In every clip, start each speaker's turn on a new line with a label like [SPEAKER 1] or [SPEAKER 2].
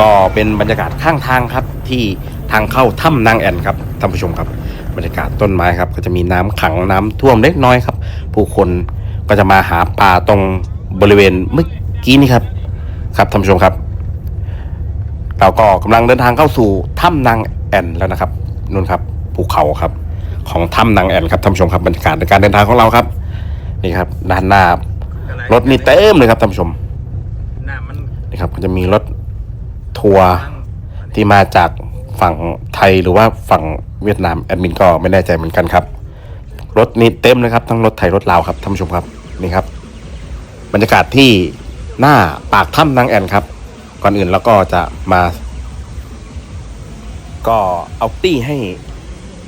[SPEAKER 1] ก็เป็นบรรยากาศข้างทางครับที่ทางเข้าถ้ำนางแอ่นครับท่านผู้ชมครับ บรรยากาศต้นไม้ครับ ก็จะมีน้ำขังน้ำท่วมเล็กน้อยครับ ผู้คนก็จะมาหาปลาตรงบริเวณเมื่อกี้นี้ครับครับท่านผู้ชมครับ เราก็กำลังเดินทางเข้าสู่ถ้ำนางแอ่นแล้วนะครับนู่นครับภูเขาครับ ของถ้ำนางแอ่นครับท่านผู้ชมครับบรรยากาศในการเดินทางของเราครับนี่ครับด้านหน้ารถนี่เต็มเลยครับท่านผู้ชม
[SPEAKER 2] น้ำมัน
[SPEAKER 1] นี่ครับก็จะมีรถ ทัวร์ที่มาจากฝั่งไทยหรือว่าฝั่งเวียดนามแอดมินก็ไม่แน่ใจเหมือนกันครับ รถนี่เต็มเลยครับ ทั้งรถไทยรถลาวครับท่านผู้ชมครับนี่ครับ บรรยากาศที่หน้าปากถ้ำนางแอนครับ ก่อนอื่นแล้วก็จะมา ก็เอาตี้ให้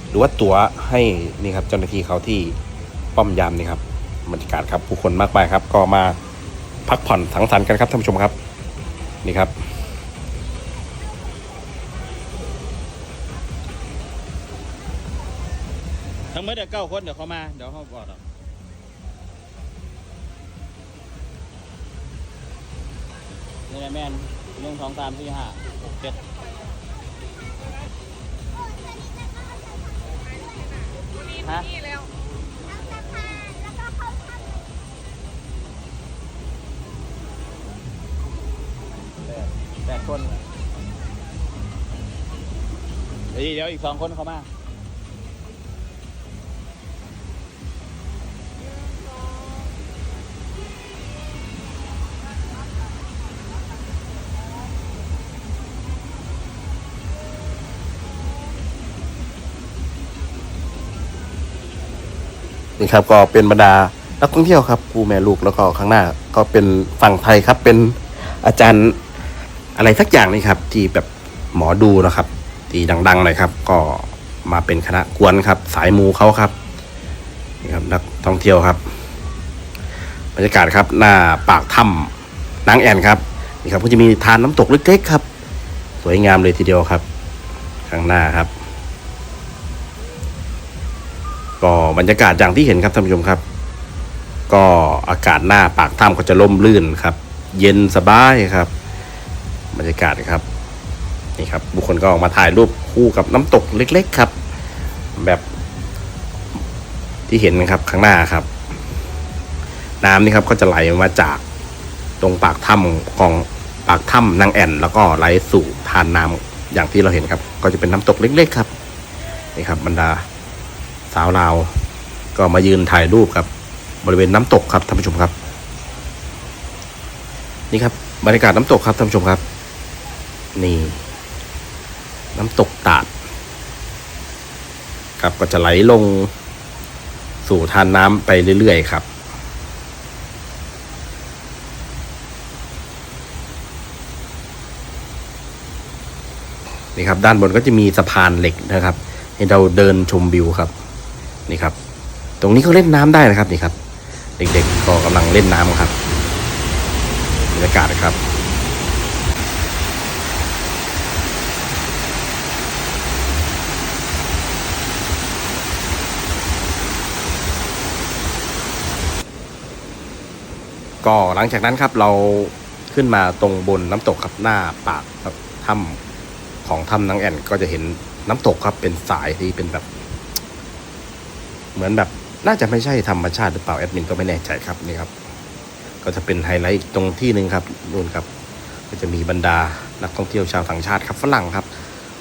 [SPEAKER 1] หรือว่าตั๋วให้นี่ครับเจ้าหน้าที่เขาที่ป้อมยามนี่ครับบรรยากาศครับผู้คนมากมายครับ ก็มาพักผ่อนสังสรรค์กันครับท่านผู้ชมครับ นี่ครับ
[SPEAKER 2] ทั้งหมดเดี๋ยวเก้าคนเดี๋ยวเขามา เดี๋ยวเขาบอกเรานี่แหละแม่นหนึ่งสองสามสี่ห้าหกเจ็ดฮะแปดคนเดี๋ยวเดี๋ยวอีกสองคนเขามา
[SPEAKER 1] นี่ครับก็เป็นบรรดานักท่องเที่ยวครับครูแม่ลูกแล้วก็ข้างหน้าก็เป็นฝั่งไทยครับเป็นอาจารย์อะไรสักอย่างนี่ครับที่แบบหมอดูนะครับที่ดังๆหน่อยครับ ก็มาเป็นคณะกวนครับ สายมูเขาครับนี่ครับนักท่องเที่ยวครับบรรยากาศครับหน้าปากถ้ำนางแอ่นครับนี่ครับก็จะมีทานน้ำตกเล็กๆครับ สวยงามเลยทีเดียวครับ ข้างหน้าครับ ก็บรรยากาศอย่างที่เห็นครับท่านผู้ชมครับ ก็อากาศหน้าปากถ้ำก็จะล่มลื่นครับ เย็นสบายครับ บรรยากาศครับนี่ครับบุคคลก็ออกมาถ่ายรูปคู่กับน้ำตกเล็ก ๆครับ แบบที่เห็นนะครับข้างหน้าครับ น้ำนี่ครับก็จะไหลมาจากตรงปากถ้ำของปากถ้ำนางแอ่น แล้วก็ไหลสู่ทานน้ำอย่างที่เราเห็นครับ ก็จะเป็นน้ำตกเล็ก ๆ ครับนี่ครับบรรดาาวลาว ก็มายืนถ่ายรูปครับ บริเวณน้ำตกครับท่านผู้ชมครับ นี่ครับบรรยากาศน้ำตกครับท่านผู้ชมครับ นี่ น้ำตกตาดครับก็จะไหลลงสู่ทานน้ำไปเรื่อยๆครับนี่ครับด้านบนก็จะมีสะพานเหล็กนะครับ ให้เราเดินชมวิวครับ นี่ครับ ตรงนี้เขาเล่นน้ำได้นะครับนี่ครับ เด็กๆก็กำลังเล่นน้ำครับบรรยากาศนะครับก็หลังจากนั้นครับเราขึ้นมาตรงบนน้ำตกครับหน้าปากครับถ้ำของถ้ำนางแอ่นก็จะเห็นน้ำตกครับเป็นสายที่เป็นแบบ เหมือนแบบน่าจะไม่ใช่ธรรมชาติหรือเปล่าแอดมินก็ไม่แน่ใจครับนี่ครับ ก็จะเป็นไฮไลท์ตรงที่หนึ่งครับนู่นครับ ก็จะมีบรรดานักท่องเที่ยวชาวต่างชาติครับฝรั่งครับ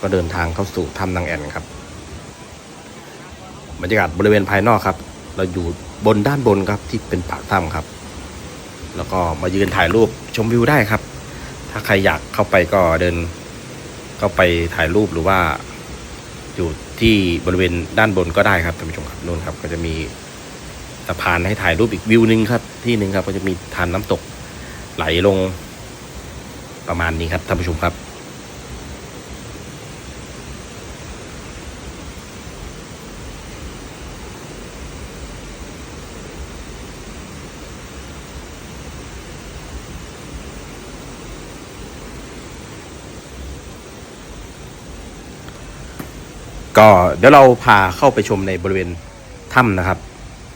[SPEAKER 1] ก็เดินทางเข้าสู่ถ้ำนางแอ่นครับบรรยากาศบริเวณภายนอกครับ เราอยู่บนด้านบนครับที่เป็นปากถ้ำครับ แล้วก็มายืนถ่ายรูปชมวิวได้ครับ ถ้าใครอยากเข้าไปก็เดินเข้าไปถ่ายรูปหรือว่า อยู่ที่บริเวณด้านบนก็ได้ครับท่านผู้ชมครับนู่นครับ ก็จะมีสะพานให้ถ่ายรูปอีกวิวหนึ่งครับ ที่หนึ่งครับก็จะมีทานน้ำตกไหลลงประมาณนี้ครับท่านผู้ชมครับ ก็เดี๋ยวเราพาเข้าไปชมในบริเวณถ้ำนะครับ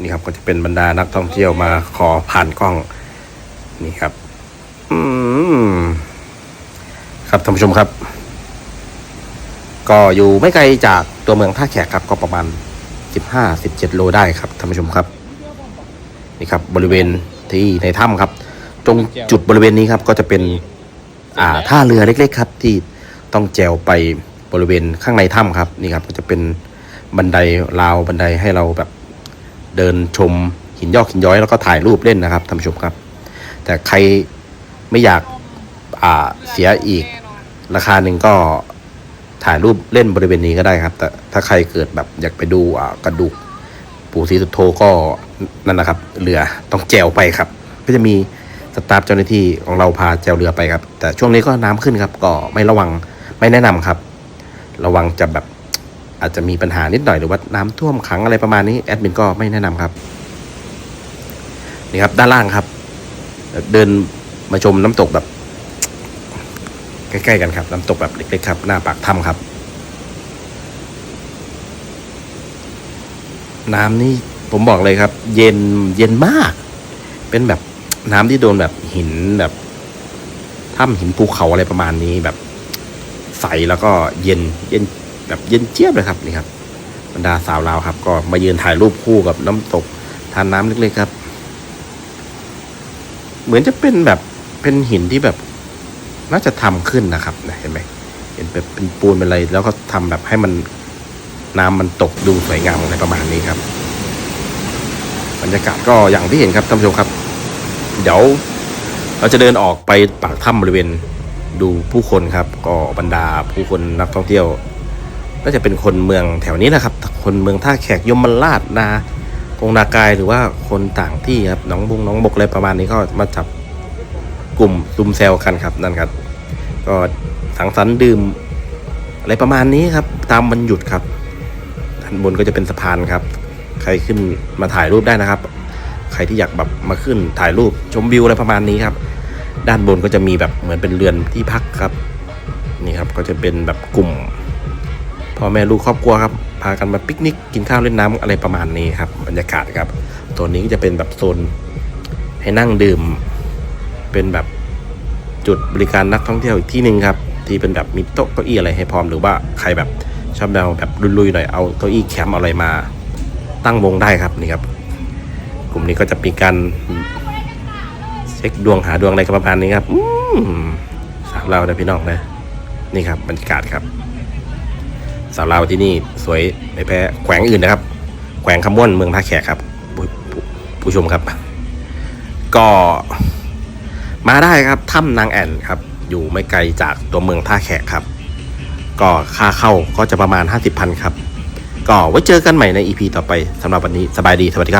[SPEAKER 1] นี่ครับก็จะเป็นบรรดานักท่องเที่ยวมาขอผ่านกล้องนี่ครับ อืมครับท่านผู้ชมครับ ก็อยู่ไม่ไกลจากตัวเมืองท่าแขกครับ ก็ประมาณ 15-17 โลได้ครับท่านผู้ชมครับ นี่ครับบริเวณที่ในถ้ำครับ ตรงจุดบริเวณนี้ครับ ก็จะเป็น อ่าท่าเรือเล็ก ๆ ครับ ที่ต้องแจวไป บริเวณข้างในถ้ำครับนี่ครับก็จะเป็นบันไดราวบันไดให้เราแบบเดินชมหินยอกหินย้อยแล้วก็ถ่ายรูปเล่นนะครับท่านผู้ชมครับ แต่ใครไม่อยากเสียอีกราคาหนึ่งก็ถ่ายรูปเล่นบริเวณนี้ก็ได้ครับ แต่ถ้าใครเกิดแบบอยากไปดูกระดูกปู่ศรีสุโธก็นั่นนะครับ เรือต้องแจวไปครับ ก็จะมีสตาฟเจ้าหน้าที่ของเราพาแจวเรือไปครับ แต่ช่วงนี้ก็น้ำขึ้นครับ ก็ไม่ระวังไม่แนะนำครับ ระวังจะแบบอาจจะมีปัญหานิดหน่อยหรือว่าน้ำท่วมขังอะไรประมาณนี้แอดมินก็ไม่แนะนำครับนี่ครับด้านล่างครับ เดินมาชมน้ำตกแบบ ใกล้ๆกันครับ น้ำตกแบบเล็กๆครับ หน้าปากถ้ำครับ น้ำนี่ผมบอกเลยครับ เย็นเย็นมาก เป็นแบบน้ำที่โดนแบบหินแบบถ้ำหินภูเขาอะไรประมาณนี้แบบ ใสแล้วก็เย็นเย็นแบบเย็นเจี๊ยบเลยครับนี่ครับบรรดาสาวลาวครับ ก็มายืนถ่ายรูปคู่กับน้ำตกทานน้ำเล็กๆครับ เหมือนจะเป็นแบบเป็นหินที่แบบน่าจะทำขึ้นนะครับนะเห็นไหมเห็นแบบเป็นปูนเป็นอะไร แล้วก็ทำแบบให้มันน้ำมันตกดูสวยงามอะไรประมาณนี้ครับ บรรยากาศก็อย่างที่เห็นครับท่านผู้ชมครับ เดี๋ยวเราจะเดินออกไปปากถ้ำบริเวณ ดูผู้คนครับ ก็บรรดาผู้คนนักท่องเที่ยวน่าจะเป็นคนเมืองแถวนี้นะครับ คนเมืองท่าแขกยมราชนากงนากายหรือว่าคนต่างที่ครับน้องบุงน้องบกอะไรประมาณนี้ก็มาจับกลุ่มซุมแซวกันครับนั่นครับ ก็สังสรรค์ดื่ม อะไรประมาณนี้ครับ ตามวันหยุดครับด้านบนก็จะเป็นสะพานครับ ใครขึ้นมาถ่ายรูปได้นะครับ ใครที่อยากแบบมาขึ้นถ่ายรูปชมวิวอะไรประมาณนี้ครับ ด้านบนก็จะมีแบบเหมือนเป็นเรือนที่พักครับนี่ครับก็จะเป็นแบบกลุ่มพ่อแม่ลูกครอบครัวครับพากันมาปิกนิกกินข้าวเล่นน้ำอะไรประมาณนี้ครับบรรยากาศครับตัวนี้ก็จะเป็นแบบโซนให้นั่งดื่ม เป็นแบบจุดบริการนักท่องเที่ยวอีกที่หนึ่งครับ ที่เป็นแบบมีโต๊ะเก้าอี้อะไรให้พร้อมหรือว่าใครแบบชอบแนวแบบลุยๆหน่อยเอาเก้าอี้แคมป์อะไรมา ตั้งวงได้ครับนี่ครับ กลุ่มนี้ก็จะมีการ ช็คดวงหาดวงอะไรกันประมาณนี้ครับสาวเราวนะพี่น้องนะนี่ครับบรรยากาศครับ สาวเราที่นี่สวยไม่แพ้แขวงอื่นนะครับ แขวงคำม่วนเมืองท่าแขกครับผู้ผู้ผู้ชมครับ ก็มาได้ครับถ้ำนางแอ่นครับ อยู่ไม่ไกลจากตัวเมืองท่าแขกครับ ก็ค่าเข้าก็จะประมาณ 50พันครับ ก็ไว้เจอกันใหม่ใน EP ต่อไปสำหรับวันนี้สบายดีสวัสดีครับ